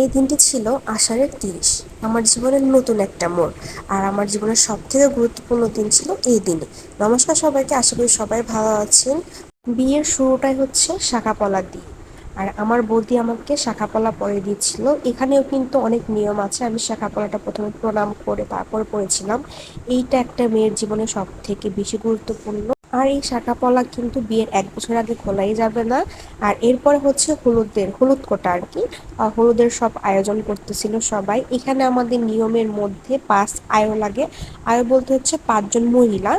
এই দিনটি ছিল আষাঢ়ের তিরিশ। আমার জীবনের নতুন একটা মোড়। আর আমার জীবনের সব থেকে গুরুত্বপূর্ণ দিন ছিল এই দিনে। নমস্কার সবাইকে, আশা করি সবাই ভালো আছেন। বিয়ের শুরুটাই হচ্ছে শাখাপলা দিয়ে আর আমার বৌদি আমাকে শাখাপলা পরে দিয়েছিল। এখানেও কিন্তু অনেক নিয়ম আছে। আমি শাখাপলাটা প্রথমে প্রণাম করে তারপর পড়েছিলাম এইটা একটা মেয়ের জীবনে সব থেকে বেশি গুরুত্বপূর্ণ আর এই শাখা পলা কিন্তু বিয়ের এক বছর আগে খোলাই যাবে না। আর এরপরে হচ্ছে হলুদের, হলুদ কোটা আর কি। হলুদের সব আয়োজন করতেছিল সবাই। এখানে আমাদের নিয়মের মধ্যে পাঁচ আয়ো লাগে। আয়ো বলতে হচ্ছে পাঁচজন মহিলা।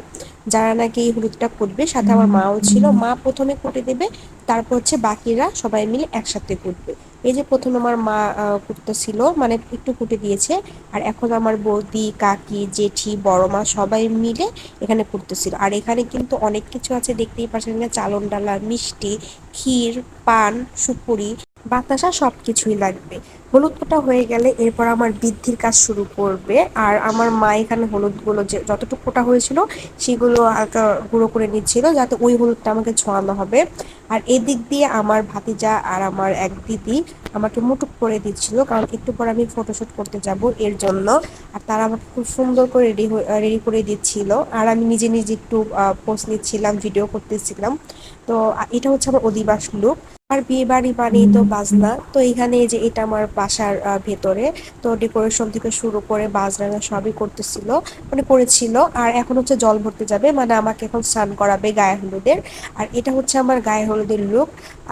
যারা নাকি এই হলুদটা কুটবে সাথে আমার মাও ছিল মা প্রথমে কুটে দেবে তারপর হচ্ছে বাকিরা সবাই মিলে একসাথে কুটবে এই যে প্রথমে আমার মা কুটতেছিল মানে একটু কুটে দিয়েছে আর এখন আমার বৌদি কাকি জেঠি বড় মা সবাই মিলে এখানে করতেছিল আর এখানে কিন্তু অনেক কিছু আছে দেখতেই পাচ্ছেন চালন ডালা মিষ্টি ক্ষীর পান সুপুরি। বাতাসা সব কিছুই লাগবে। হলুদ কোটা হয়ে গেলে এরপর আমার বৃদ্ধির কাজ শুরু করবে। আর আমার মা এখানে হলুদগুলো যে যতটুকু কোটা হয়েছিল, সেগুলো হালকা গুঁড়ো করে নিচ্ছিল যাতে ওই হলুদটা আমাকে ছোঁয়ানো হবে। আর এদিক দিয়ে আমার ভাতিজা আর আমার এক দিদি আমাকে মুটুক করে দিচ্ছিল, কারণ একটু পর আমি ফটোশ্যুট করতে যাব এর জন্য। আর তারা আমাকে খুব সুন্দর করে রেডি রেডি করে দিচ্ছিল। আর আমি নিজে নিজে একটু পোস্ট নিচ্ছিলাম ভিডিও করতেছিলাম। তো এটা হচ্ছে আমার অধিবাস লুক আর বিয়ে বাড়ি বানিয়ে তো বাজনা। তো এখানে যে এটা আমার বাসার ভেতরে তো ডেকোরেশন থেকে শুরু করে বাজনা সবই করতেছিল মানে করেছিল। আর এখন হচ্ছে জল ভরতে যাবে মানে আমাকে এখন স্নান করাবে গায়ে হলুদের। আর এটা হচ্ছে আমার গায়ে হলুদের লুক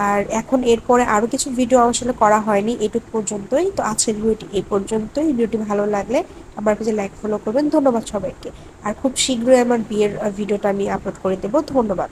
আর এখন এরপরে আরও কিছু ভিডিও আসলে করা হয়নি এটুক পর্যন্তই। তো আজকের ভিডিওটি এই পর্যন্তই। ভিডিওটি ভালো লাগলে আমার কাছে লাইক ফলো করবেন। ধন্যবাদ সবাইকে। আর খুব শীঘ্রই আমার বিয়ের ভিডিওটা আমি আপলোড করে দেবো। ধন্যবাদ।